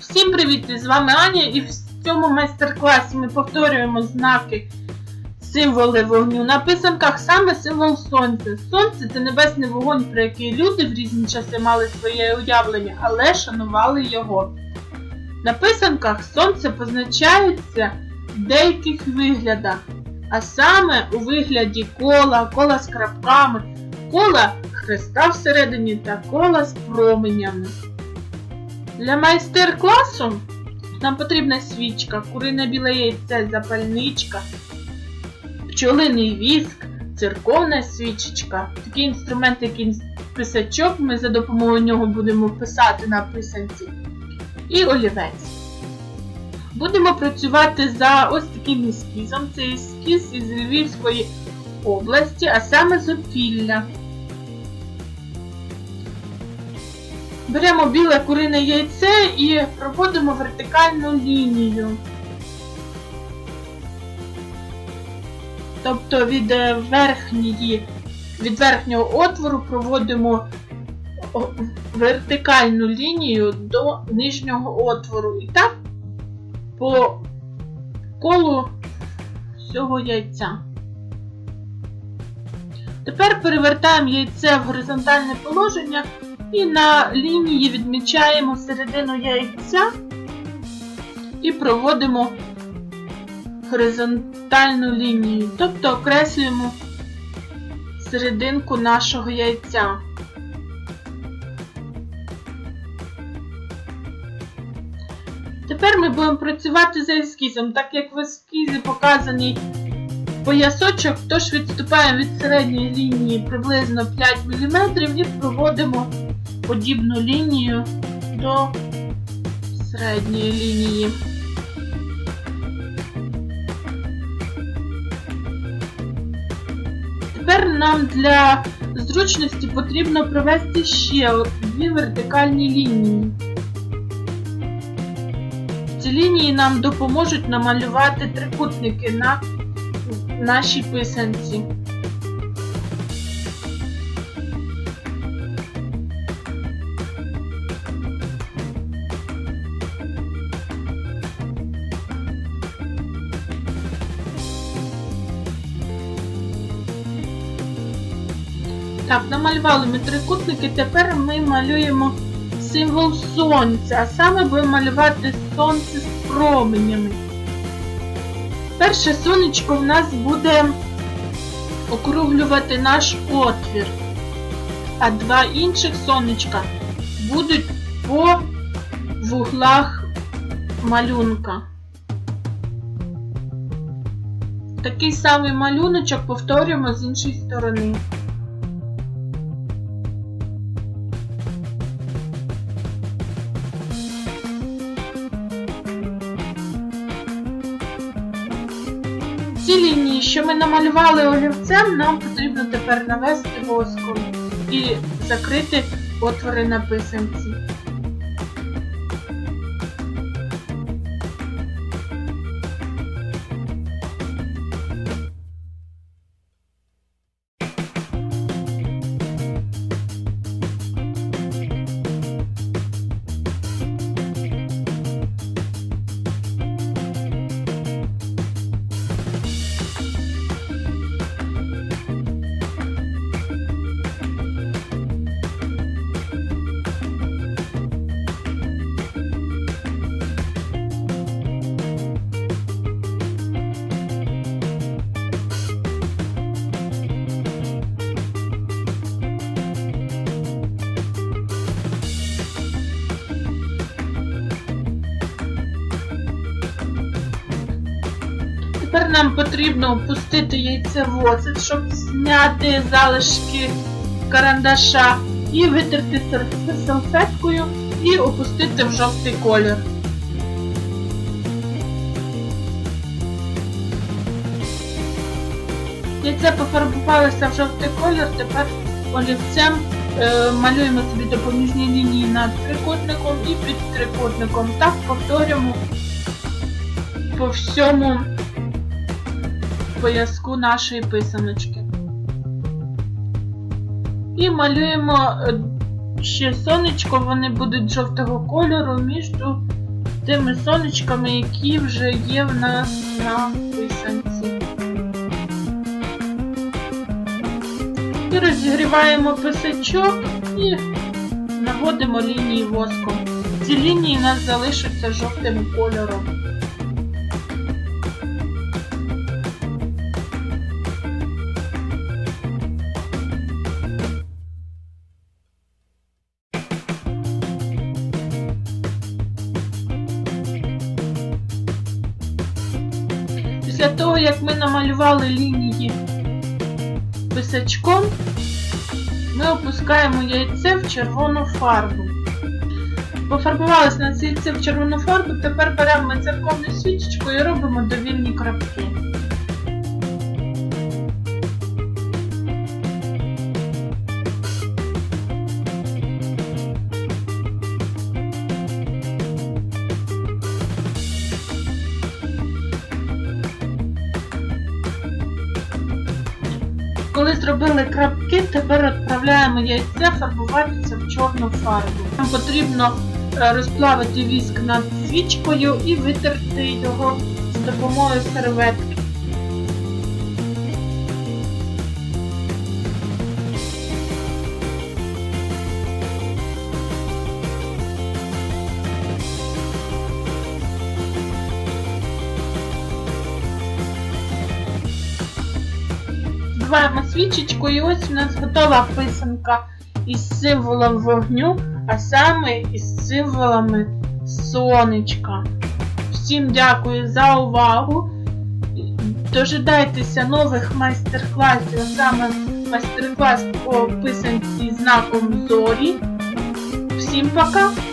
Всім привіт! З вами Аня і в цьому майстер-класі ми повторюємо знаки, символи вогню. На писанках саме символ сонця. Сонце це небесний вогонь, про який люди в різні часи мали своє уявлення, але шанували його. На писанках сонце позначається в деяких виглядах, а саме у вигляді кола, кола з крапками, кола хреста всередині та кола з променями. Для майстер-класу нам потрібна свічка, курине біле яйце, запальничка, пчолиний віск, церковна свічечка. Такий інструмент, як писачок, ми за допомогою нього будемо писати на писанці. І олівець. Будемо працювати за ось таким ескізом. Це ескіз із Львівської області, а саме з Опілля. Беремо біле курине яйце і проводимо вертикальну лінію. Тобто від верхньої, від верхнього отвору проводимо вертикальну лінію до нижнього отвору. І так по колу всього яйця. Тепер перевертаємо яйце в горизонтальне положення і на лінії відмічаємо середину яйця і проводимо горизонтальну лінію, тобто окреслюємо серединку нашого яйця. Тепер ми будемо працювати за ескізом, так як в ескізі показаний поясочок, тож відступаємо від середньої лінії приблизно 5 мм і проводимо подібну лінію до середньої лінії. Тепер нам для зручності потрібно провести ще дві вертикальні лінії. Ці лінії нам допоможуть намалювати трикутники на нашій писанці. Так, намалювали ми трикутники, тепер ми малюємо символ сонця, а саме будемо малювати сонце з променями. Перше сонечко в нас буде округлювати наш отвір, а два інших сонечка будуть по вуглах малюнка. Такий самий малюночок повторюємо з іншої сторони. Ці лінії, що ми намалювали олівцем, нам потрібно тепер навести воском і закрити отвори на писанці. Нам потрібно опустити яйце в оцет, щоб зняти залишки карандаша, і витерти салфеткою і опустити в жовтий колір. Яйце пофарбувалося в жовтий колір, тепер олівцем е, малюємо собі допоміжні лінії над трикутником і під трикутником. Так повторюємо по всьому пояску нашої писаночки. І малюємо е, ще сонечко, вони будуть жовтого кольору між тими сонечками, які вже є в нас на писанці. І розігріваємо писачок і наводимо лінії воском. Ці лінії у нас залишаться жовтим кольором. Після того, як ми намалювали лінії писачком, ми опускаємо яйце в червону фарбу. Пофарбувалися на це яйце в червону фарбу, тепер беремо церковну свічечку і робимо довільні крапки. Зробили крапки, тепер відправляємо яйце фарбуватися в чорну фарбу. Нам потрібно е, розплавити віск над свічкою і витерти його з допомогою серветки. Збиваємо свічечку і ось у нас готова писанка із символом вогню, а саме із символами сонечка. Всім дякую за увагу. Дожидайтеся нових майстер-класів, саме майстер-клас по писанці знаком зорі. Всім пока!